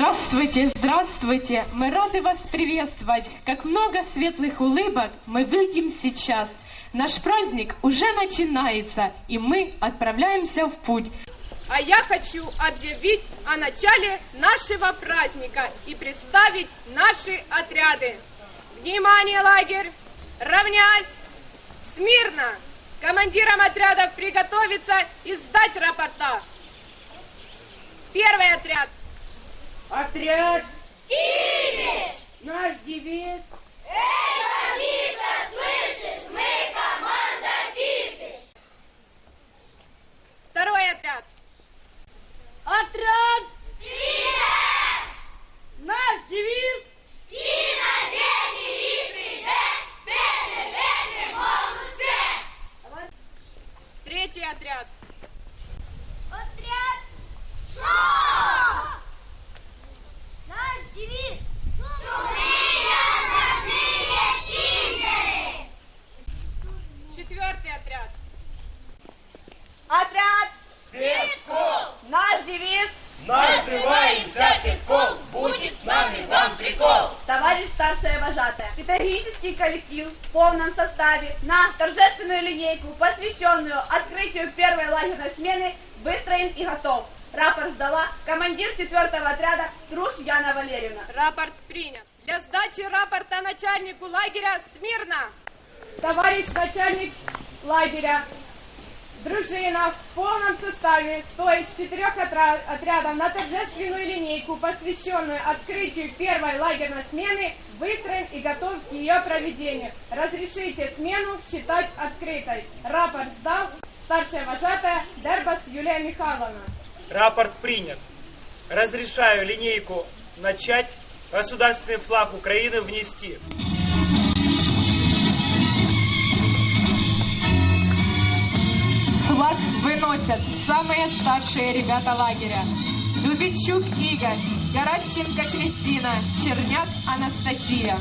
Здравствуйте, здравствуйте! Мы рады вас приветствовать. Как много светлых улыбок мы видим сейчас. Наш праздник уже начинается, и мы отправляемся в путь. А я хочу объявить о начале нашего праздника и представить наши отряды. Внимание, лагерь! Равнясь! Смирно! Командирам отрядов приготовиться и сдать рапорта. Первый отряд. Отряд! Финиш! Наш девиз Это, Миша, слышишь, мы команда Кипиш! Второй. Отряд! Называемся Петков! Будет с нами вам прикол! «Товарищ старшая вожатая». Педагогический коллектив в полном составе на торжественную линейку, посвященную открытию первой лагерной смены, выстроен и готов. Рапорт сдала командир четвертого отряда Труш Яна Валерьевна. Рапорт принят. Для сдачи рапорта начальнику лагеря смирно. Товарищ начальник лагеря, дружина в полном составе, то есть четырех отрядов на торжественную линейку, посвященную открытию первой лагерной смены, выстроен и готов к ее проведению. Разрешите смену считать открытой. Рапорт сдал старшая вожатая Дербас Юлия Михайловна. Рапорт принят. Разрешаю линейку начать. Государственный флаг Украины внести. Флаг выносят самые старшие ребята лагеря. Дубичук Игорь, Горащенко Кристина, Черняк Анастасия.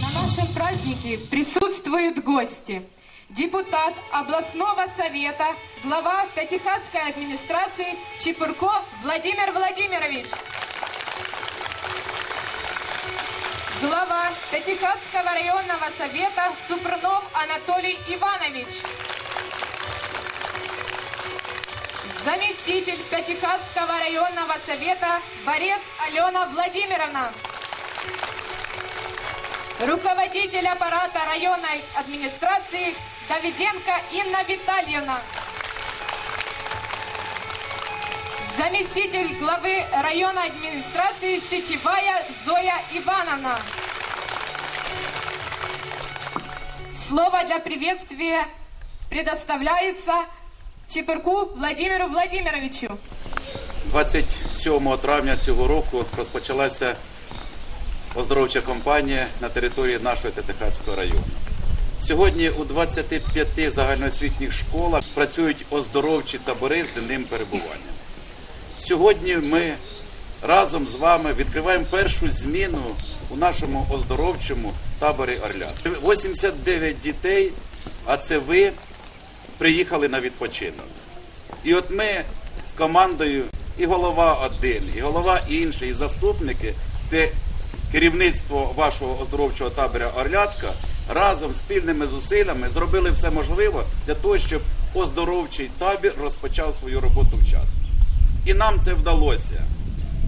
На нашем празднике присутствуют гости. Депутат областного совета, глава Пятихатской администрации Чепурко Владимир Владимирович. Глава Пятихатского районного совета Супрунов Анатолий Иванович. Заместитель Пятихатского районного совета Борец Алена Владимировна. Руководитель аппарата районной администрации Давиденко Инна Витальевна. Заместитель главы районной администрации Сечевая Зоя Ивановна. Слово для приветствия предоставляется Чепырку Владимиру Владимировичу. 27 травня цього року розпочалася оздоровча кампанія на території нашого Тетихатського району. Сьогодні у 25 загальноосвітніх школах працюють оздоровчі табори з денним перебуванням. Сьогодні ми разом з вами відкриваємо першу зміну у нашому оздоровчому таборі Орлят. 89 дітей, а це ви приїхали на відпочинок. І от ми з командою, і голова один, і голова інший, і заступники, це керівництво вашого оздоровчого таборя Орлятка разом спільними зусиллями зробили все можливе для того, щоб оздоровчий табір розпочав свою роботу вчасно. І нам це вдалося.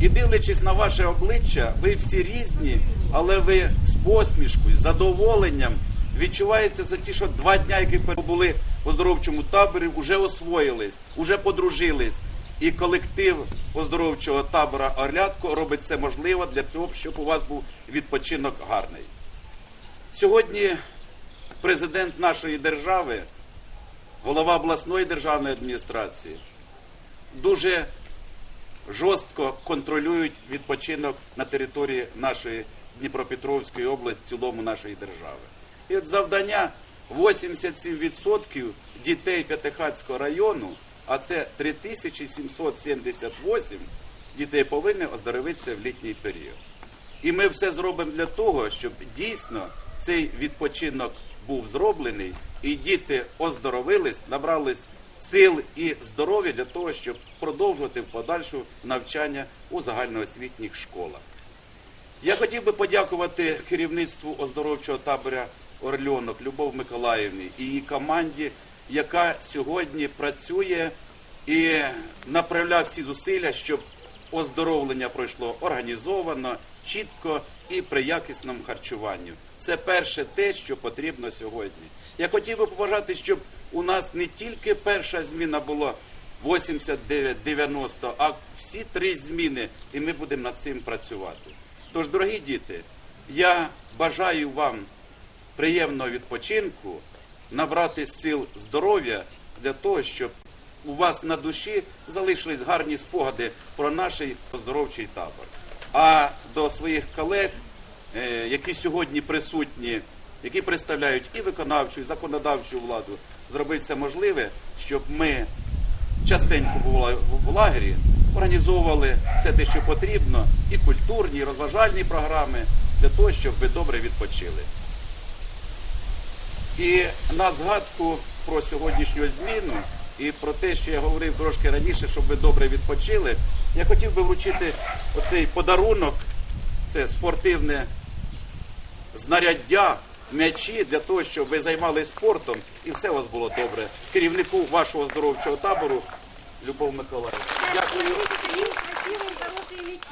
І дивлячись на ваше обличчя, ви всі різні, але ви з посмішкою, з задоволенням відчувається за ті, що два дня, які були в оздоровчому таборі, вже освоїлись, вже подружились. І колектив оздоровчого табора Орлятко робить все можливе для того, щоб у вас був відпочинок гарний. Сьогодні президент нашої держави, голова обласної державної адміністрації, дуже жорстко контролюють відпочинок на території нашої Дніпропетровської області, в цілому нашої держави. І от завдання 87% дітей П'ятихатського району, а це 3778, дітей повинні оздоровитися в літній період. І ми все зробимо для того, щоб дійсно цей відпочинок був зроблений, і діти оздоровились, набрались сил і здоров'я для того, щоб продовжувати в подальшу навчання у загальноосвітніх школах. Я хотів би подякувати керівництву оздоровчого таборя Орльонок Любов Миколаївні і її команді, яка сьогодні працює і направляє всі зусилля, щоб оздоровлення пройшло організовано, чітко і при якісному харчуванню. Це перше те, що потрібно сьогодні. Я хотів би побажати, щоб у нас не тільки перша зміна була 89-90, а всі три зміни, і ми будемо над цим працювати. Тож, дорогі діти, я бажаю вам приємного відпочинку, набрати сил здоров'я для того, щоб у вас на душі залишились гарні спогади про наш оздоровчий табор. А до своїх колег, які сьогодні присутні, які представляють і виконавчу, і законодавчу владу, зробити все можливе, щоб ми частенько в лагері, організовували все те, що потрібно, і культурні, і розважальні програми для того, щоб ви добре відпочили. І на згадку про сьогоднішню зміну і про те, що я говорив трошки раніше, щоб ви добре відпочили, я хотів би вручити оцей подарунок, це спортивне знаряддя, м'ячі для того, щоб ви займалися спортом і все у вас було добре. Керівнику вашого здоровчого табору Любов Миколаївна. Дякую.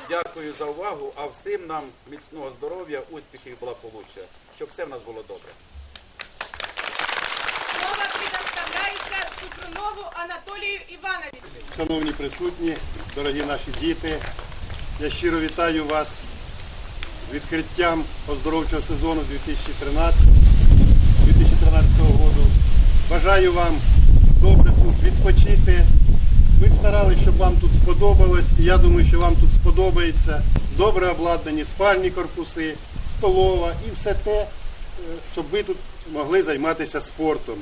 Дякую за увагу, а всім нам міцного здоров'я, успіхів, благополуччя, щоб все в нас було добре. Слово предоставляется Супрунову Анатолию Ивановичу. Шановні присутні, дорогі наші діти, я щиро вітаю вас відкриттям оздоровчого сезону 2013 2013 року. Бажаю вам добре тут відпочити. Ми старалися, щоб вам тут сподобалось, і я думаю, що вам тут сподобається. Добре обладнані спальні корпуси, столова і все те, е, щоб ви тут могли займатися спортом.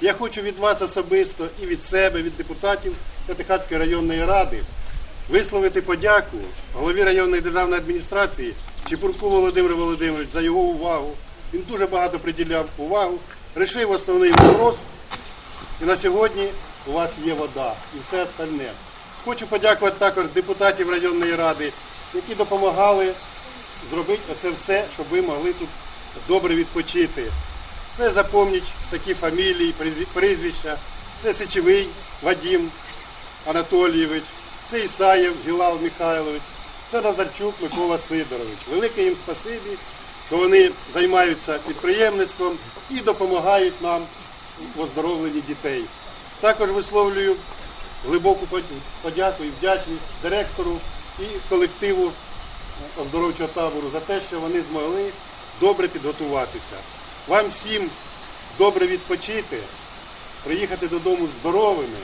Я хочу від вас особисто і від себе, від депутатів П'ятихатської районної ради висловити подяку голові районної державної адміністрації Чепурку Володимиру Володимировичу за його увагу. Він дуже багато приділяв увагу, рішив основний вопрос, і на сьогодні у вас є вода і все остальне. Хочу подякувати також депутатів районної ради, які допомагали зробити оце все, щоб ви могли тут добре відпочити. Це запомніть такі фамілії, прізвища. Це Сечовий Вадим Анатолійович, це Ісаєв Гілал Михайлович, це Назарчук Микола Сидорович. Велике їм спасибі, що вони займаються підприємництвом і допомагають нам в оздоровленні дітей. Також висловлюю глибоку подяку і вдячність директору і колективу оздоровчого табору за те, що вони змогли добре підготуватися. Вам всім добре відпочити, приїхати додому здоровими,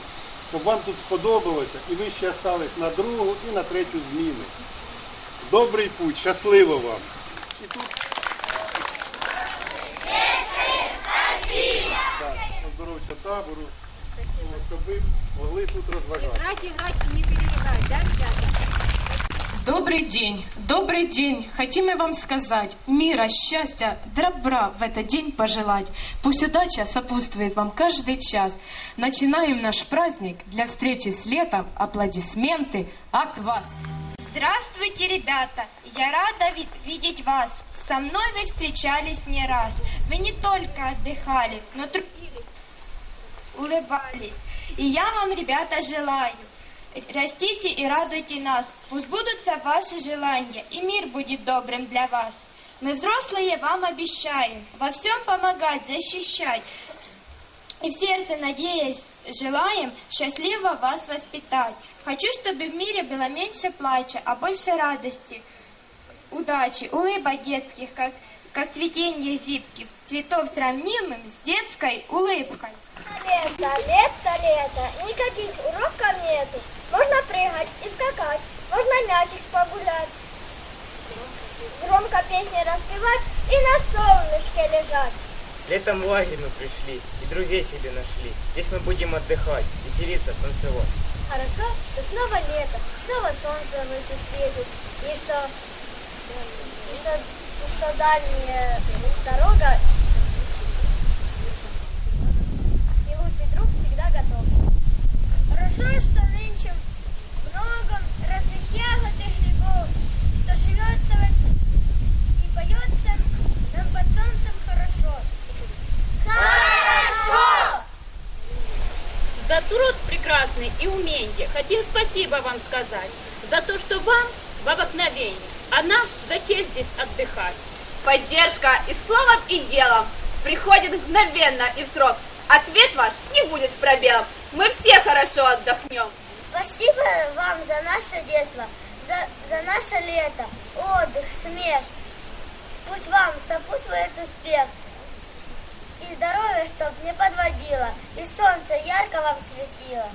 щоб вам тут сподобалося і ви ще остались на другу і на третю зміни. Добрий путь, щасливо вам! І тут так, оздоровчого табору, щоб ви могли тут розважатися. Добрый день, добрый день. Хотим мы вам сказать, мира, счастья, добра в этот день пожелать. Пусть удача сопутствует вам каждый час. Начинаем наш праздник для встречи с летом. Аплодисменты от вас. Здравствуйте, ребята! Я рада ви- видеть вас. Со мной вы встречались не раз. Вы не только отдыхали, но трудились, улыбались. И я вам, ребята, желаю. Растите и радуйте нас. Пусть будутся ваши желания, и мир будет добрым для вас. Мы, взрослые, вам обещаем во всем помогать, защищать. И в сердце, надеясь, желаем счастливо вас воспитать. Хочу, чтобы в мире было меньше плача, а больше радости, удачи, улыбок детских, как, как цветение зыбких, цветов сравнимым с детской улыбкой. Лето, лето, лето, песни распевать и на солнышке лежать. Летом в лагерь мы пришли и друзей себе нашли. Здесь мы будем отдыхать, веселиться, танцевать. хорошо, что снова лето, снова солнце выше светит, и что, и что, и что дальняя дорога и лучший друг всегда готов. Хорошо, что нынче много разных ягод и грибов, что живется в- и поется нам под солнцем хорошо. Хорошо! За труд прекрасный и умение хотим спасибо вам сказать. За то, что вам в обыкновении, а нам за честь здесь отдыхать. Поддержка и словом, и делом приходит мгновенно и в срок. Ответ ваш не будет с пробелом. Мы все хорошо отдохнем. Спасибо вам за наше детство, за, за наше лето, отдых, смех. Пусть вам сопутствует успех. И здоровье, чтоб не подводило, и солнце ярко вам светило.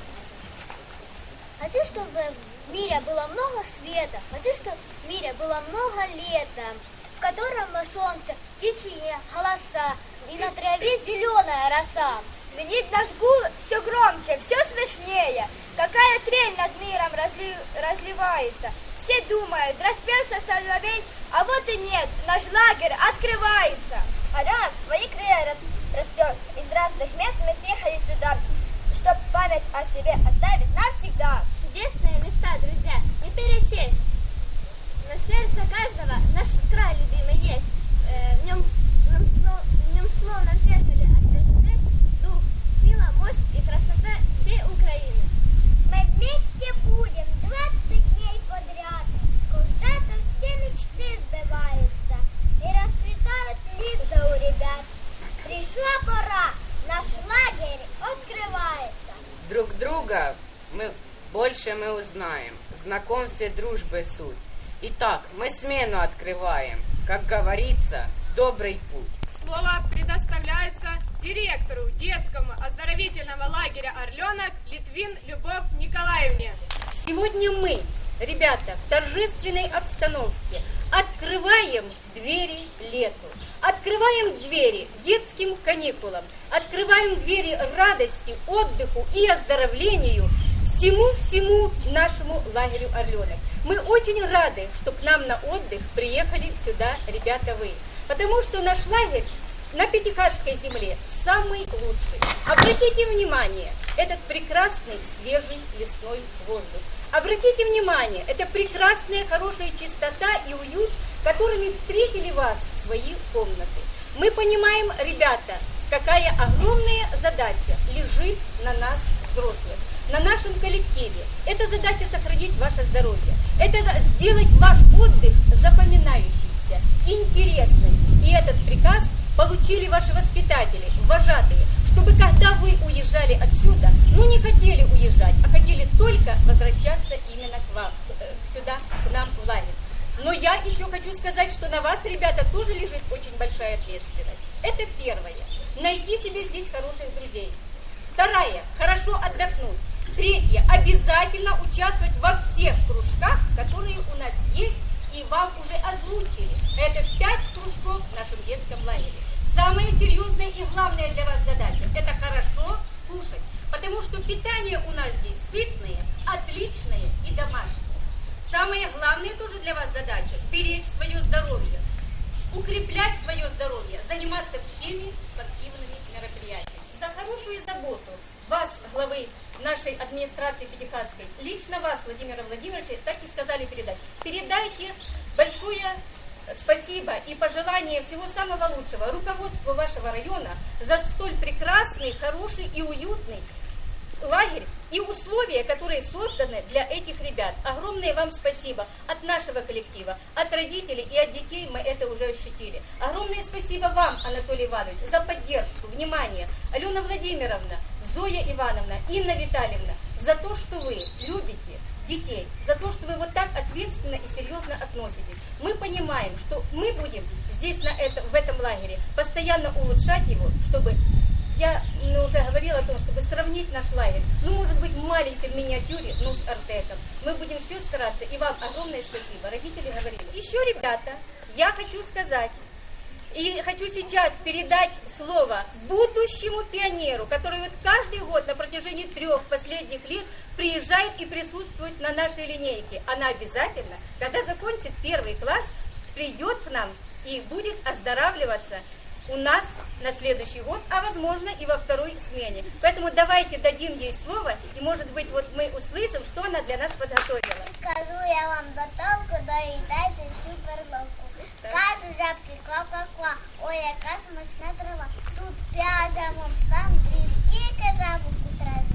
Хочу, чтобы в мире было много света, хочу, чтобы в мире было много лета, в котором солнце птичьи голоса, и на траве зеленая роса. Звенит наш гул все громче, все слышнее, какая трель над миром разли- разливается. Все думают, распелся соловей, а вот и нет, наш лагерь открывается. Орел свои крылья рас- растет, из разных мест мы съехали сюда, память о себе оставить навсегда. Чудесные места, друзья, не перечесть. На сердце каждого наш край любимый есть. Э, в, нем, в, нем, словно зеркале отражены дух, сила, мощь и красота всей Украины. Мы вместе будем 20 дней подряд. Куда-то все мечты сбываются и расцветают лица у ребят. Пришла пора, наш лагерь открывается. Друг друга мы больше мы узнаем. Знакомстве дружбы суть. Итак, мы смену открываем. Как говорится, добрый путь. Слово предоставляется директору детского оздоровительного лагеря «Орленок» Литвин Любовь Николаевне. Сегодня мы, ребята, в торжественной обстановке открываем двери лету, открываем двери детским каникулам, открываем двери радости, отдыху и оздоровлению всему-всему нашему лагерю «Орленок». Мы очень рады, что к нам на отдых приехали сюда ребята вы, потому что наш лагерь на Пятихатской земле самый лучший. Обратите внимание, этот прекрасный свежий лесной воздух. Обратите внимание, это прекрасная, хорошая чистота и уют, которыми встретили вас свои комнаты. Мы понимаем, ребята, какая огромная задача лежит на нас, взрослых, на нашем коллективе. Это задача сохранить ваше здоровье. Это сделать ваш отдых запоминающимся, интересным. И этот приказ получили ваши воспитатели, вожатые, чтобы когда вы уезжали отсюда, ну не хотели уезжать, а хотели только возвращаться именно к вам, э, сюда, к нам в лагерь. Но я еще хочу сказать, что на вас, ребята, тоже лежит очень большая ответственность. Это первое. Найти себе здесь хороших друзей. Вторая. Хорошо отдохнуть. Третье. Обязательно участвовать во всех кружках, которые у нас есть и вам уже озвучили. Это пять кружков в нашем детском лагере. Самая серьезная и главная для вас задача – это хорошо кушать. Потому что питание у нас здесь сытное, отличное и домашнее. Самое главное тоже для вас задача – беречь свое здоровье, укреплять свое здоровье, заниматься всеми спортивными мероприятиями. За хорошую заботу вас, главы нашей администрации Пятихатской, лично вас, Владимира Владимировича, так и сказали передать. Передайте большое спасибо и пожелание всего самого лучшего руководству вашего района за столь прекрасный, хороший и уютный лагерь и условия, которые созданы для этих ребят. Огромное вам спасибо от нашего коллектива, от родителей и от детей мы это уже ощутили. Огромное спасибо вам, Анатолий Иванович, за поддержку, внимание. Алена Владимировна, Зоя Ивановна, Инна Витальевна, за то, что вы любите детей, за то, что вы вот так ответственно и серьезно относитесь. Мы понимаем, что мы будем здесь, на этом, в этом лагере, постоянно улучшать его, чтобы я ну, уже говорила о том, чтобы сравнить наш лагерь, ну, может быть, в маленькой миниатюре, но с Артеком. Мы будем все стараться, и вам огромное спасибо. Родители говорили. Еще, ребята, я хочу сказать, И хочу сейчас передать слово будущему пионеру, который вот каждый год на протяжении трех последних лет приезжает и присутствует на нашей линейке. Она обязательно, когда закончит первый класс, придет к нам и будет оздоравливаться у нас на следующий год, а возможно и во второй смене. Поэтому давайте дадим ей слово, и может быть вот мы услышим, что она для нас подготовила. Скажу я вам дотовку, доїдайте цю перловку. Кажу жабки, ква-ква-ква, ой, яка смачна трава. Тут п'ять жабок, там дві, скільки жабок у траві.